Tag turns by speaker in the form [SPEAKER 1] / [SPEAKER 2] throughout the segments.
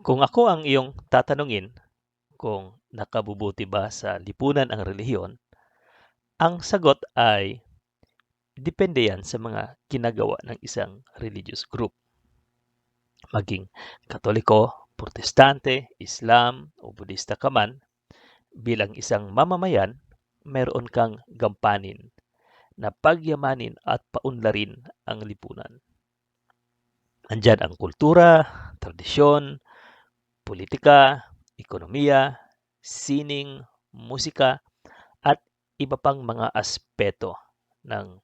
[SPEAKER 1] Kung ako ang iyong tatanungin kung nakabubuti ba sa lipunan ang relihiyon, ang sagot ay depende yan sa mga ginagawa ng isang religious group. Maging Katoliko, Protestante, Islam o Budista ka man, bilang isang mamamayan, meron kang gampanin na pagyamanin at paunlarin ang lipunan. Andyan ang kultura, tradisyon, politika, ekonomiya, sining, musika, at iba pang mga aspeto ng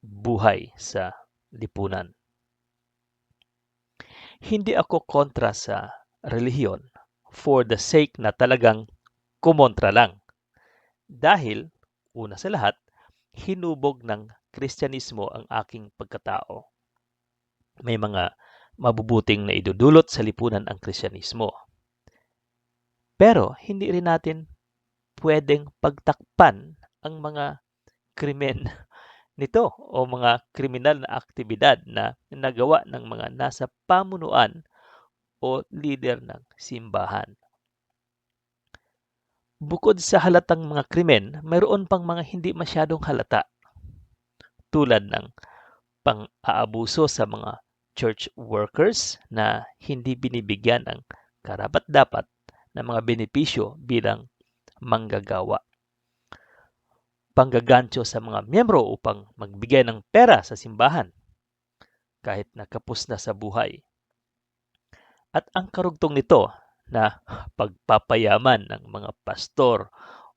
[SPEAKER 1] buhay sa lipunan. Hindi ako kontra sa relihiyon for the sake na talagang kumontra lang. Dahil, una sa lahat, hinubog ng Kristyanismo ang aking pagkatao. May mga mabubuting na idudulot sa lipunan ang Kristyanismo. Pero hindi rin natin pwedeng pagtakpan ang mga krimen nito o mga kriminal na aktibidad na nagawa ng mga nasa pamunuan o leader ng simbahan. Bukod sa halatang mga krimen, mayroon pang mga hindi masyadong halata tulad ng pang-aabuso sa mga church workers na hindi binibigyan ng karapat-dapat na mga benepisyo bilang manggagawa. Panggagancho sa mga miyembro upang magbigay ng pera sa simbahan kahit nakapos na sa buhay. At ang karugtong nito na pagpapayaman ng mga pastor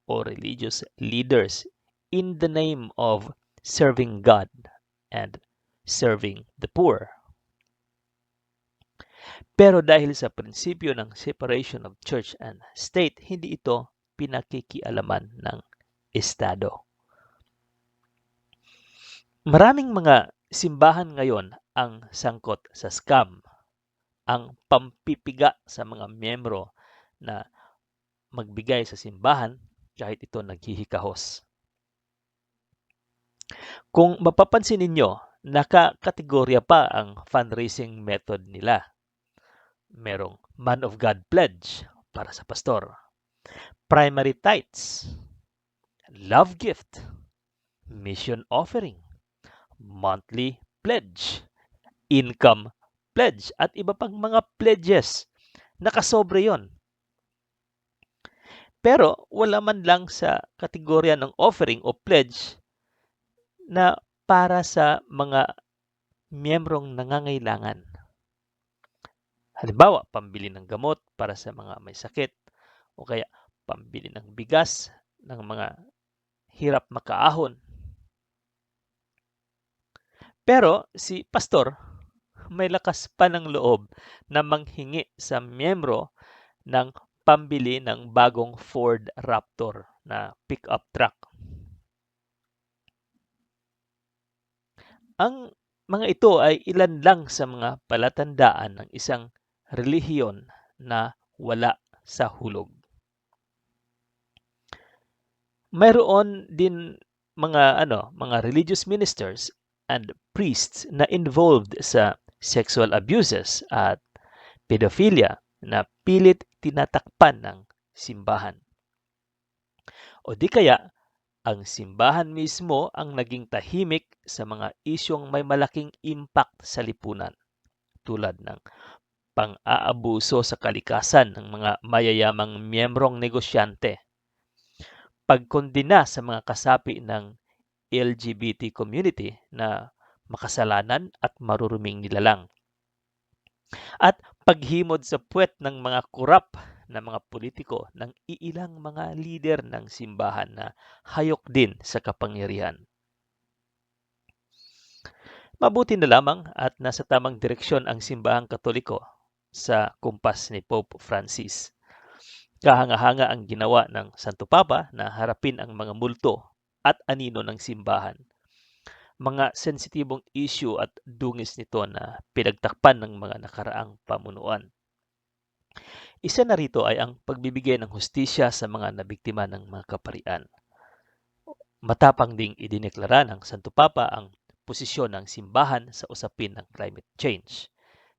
[SPEAKER 1] o religious leaders in the name of serving God and serving the poor. Pero dahil sa prinsipyo ng separation of church and state, hindi ito pinakikialaman ng Estado. Maraming mga simbahan ngayon ang sangkot sa scam ang pampipiga sa mga miyembro na magbigay sa simbahan kahit ito naghihikahos. Kung mapapansin ninyo, nakakategorya pa ang fundraising method nila. Merong Man of God Pledge para sa pastor, Primary Tithes, Love Gift, Mission Offering, Monthly Pledge, Income pledge at iba pang mga pledges. Nakasobre yon. Pero wala man lang sa kategorya ng offering o pledge na para sa mga miyembrong nangangailangan. Halimbawa, pambili ng gamot para sa mga may sakit o kaya pambili ng bigas ng mga hirap makaahon. Pero si pastor, may lakas pa ng loob na manghingi sa miyembro ng pambili ng bagong Ford Raptor na pickup truck. Ang mga ito ay ilan lang sa mga palatandaan ng isang relihiyon na wala sa hulog. Mayroon din mga ano, mga religious ministers and priests na involved sa sexual abuses at pedophilia na pilit tinatakpan ng simbahan. O di kaya, ang simbahan mismo ang naging tahimik sa mga isyong may malaking impact sa lipunan tulad ng pang-aabuso sa kalikasan ng mga mayayamang miyembrong negosyante, pagkondina sa mga kasapi ng LGBT community na makasalanan at maruruming nilalang. At paghimod sa puwet ng mga kurap na mga politiko ng iilang mga lider ng simbahan na hayok din sa kapangyarihan. Mabuti na lamang at nasa tamang direksyon ang simbahang katoliko sa kumpas ni Pope Francis. Kahanga-hanga ang ginawa ng Santo Papa na harapin ang mga multo at anino ng simbahan mga sensitibong issue at dungis nito na pinagtakpan ng mga nakaraang pamunuan. Isa na rito ay ang pagbibigay ng hustisya sa mga nabiktima ng mga kaparian. Matapang ding idineklara ng Santo Papa ang posisyon ng simbahan sa usapin ng climate change.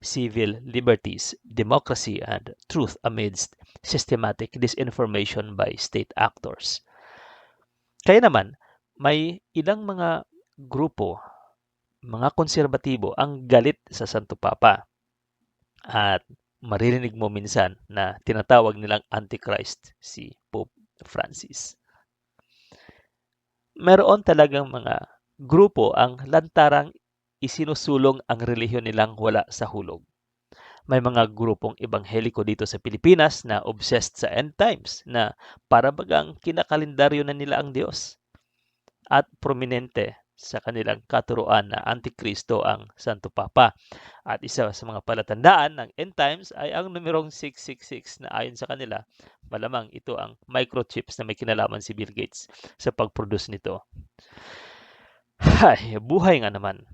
[SPEAKER 1] Civil liberties, democracy, and truth amidst systematic disinformation by state actors. Kaya naman, may ilang mga grupo, mga konserbatibo ang galit sa Santo Papa. At maririnig mo minsan na tinatawag nilang Antichrist si Pope Francis. Meron talagang mga grupo ang lantarang isinusulong ang relihiyon nilang wala sa hulog. May mga grupong ebangheliko dito sa Pilipinas na obsessed sa end times na para bagang kinakalendaryo na nila ang Diyos. At prominente sa kanilang katuruan na Antikristo ang Santo Papa. At isa sa mga palatandaan ng end times ay ang numerong 666 na ayon sa kanila, malamang ito ang microchips na may kinalaman si Bill Gates sa pag-produce nito. Hay, buhay nga naman.